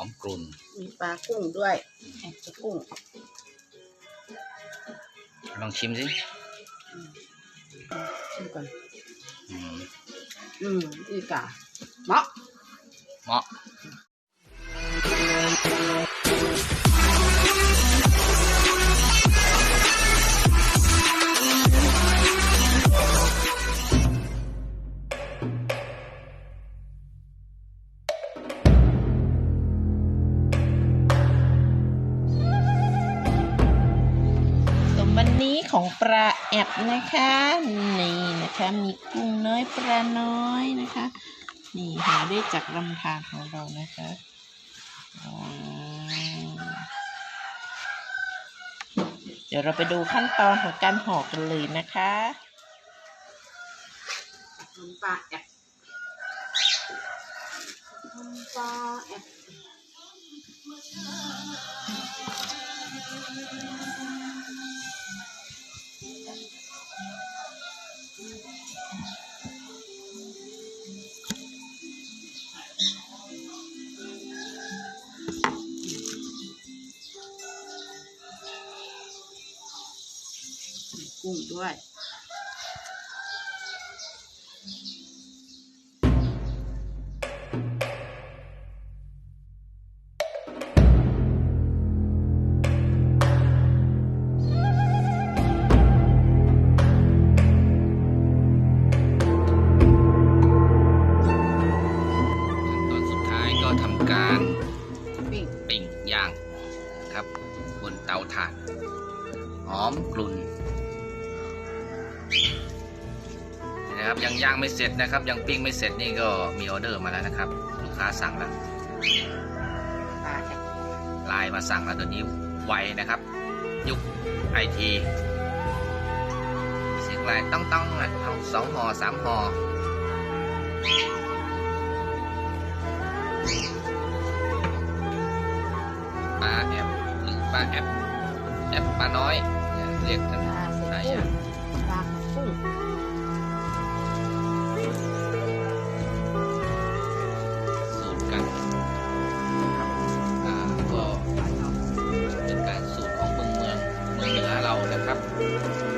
อมกลุ่นมีปลากุ้งด้วยแอบจะกุ้ง ลองชิมสิชิมก่อนอืมอืมอีกาเหมาะเหมาะ นี้ของปลาแอบนะคะ นี่นะคะ มีกุ้งน้อยปลาน้อยนะคะ นี่หาได้จากลำธารของเรานะคะเดี๋ยวเราไปดูขั้นตอนของการห่อกันเลยนะคะปลาแอบปลาแอบ มีกุ้ นี่นะครับยังย่างไม่เสร็จนะครับ ยังปิ้งไม่เสร็จนี่ก็มีออเดอร์มาแล้วนะครับ ลูกค้าสั่งแล้วปลาแอบไลน์มาสั่งแล้วตัวนี้ไวนะครับ ยุคไอทีเสียงไลน์ต้องต้องๆอะเอาสองห่อสามห่อปลาแอปหรือปลาแอปแอปปลาน้อยเนี่ยเรียกกัน น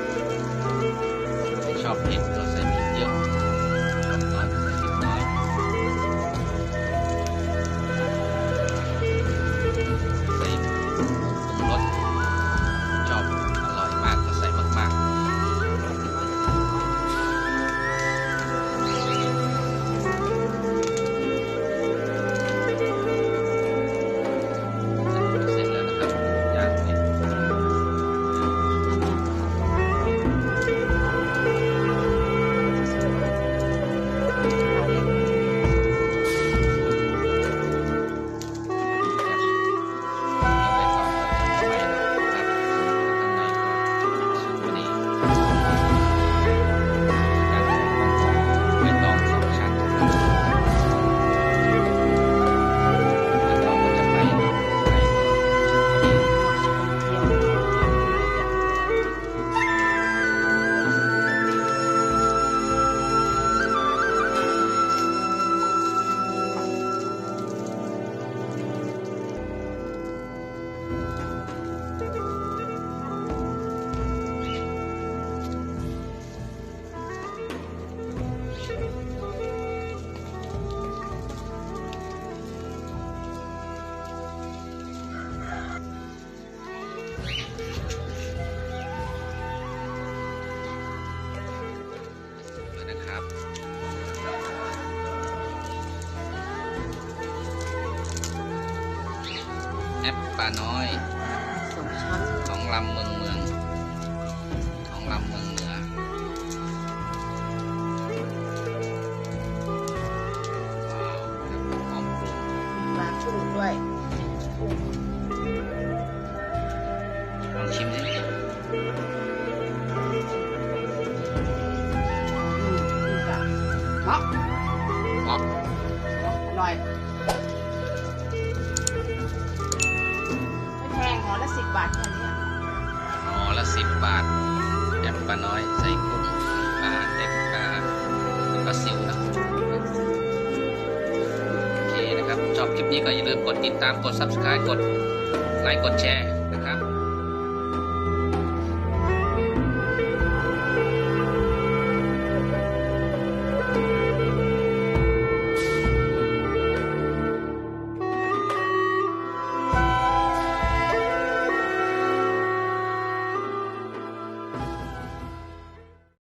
แอปปลาน้อยสองช้อนของลำเมืองเมืองของลำเมืองเหนือว้าวนะครับหอมกรุ่นมีปลากุ้งด้วยกุ้งลองชิมสิอืมอีกาเหมาะเหมาะอร่อย บบาทแอปปลาน้อยใส่กุ้งปลาเต็มปลาปลาสิวนะโอเคนะครับชอบคลิปนี้ก็อย่าลืมกดติดตามกด subscribe กดไลค์กดแชร์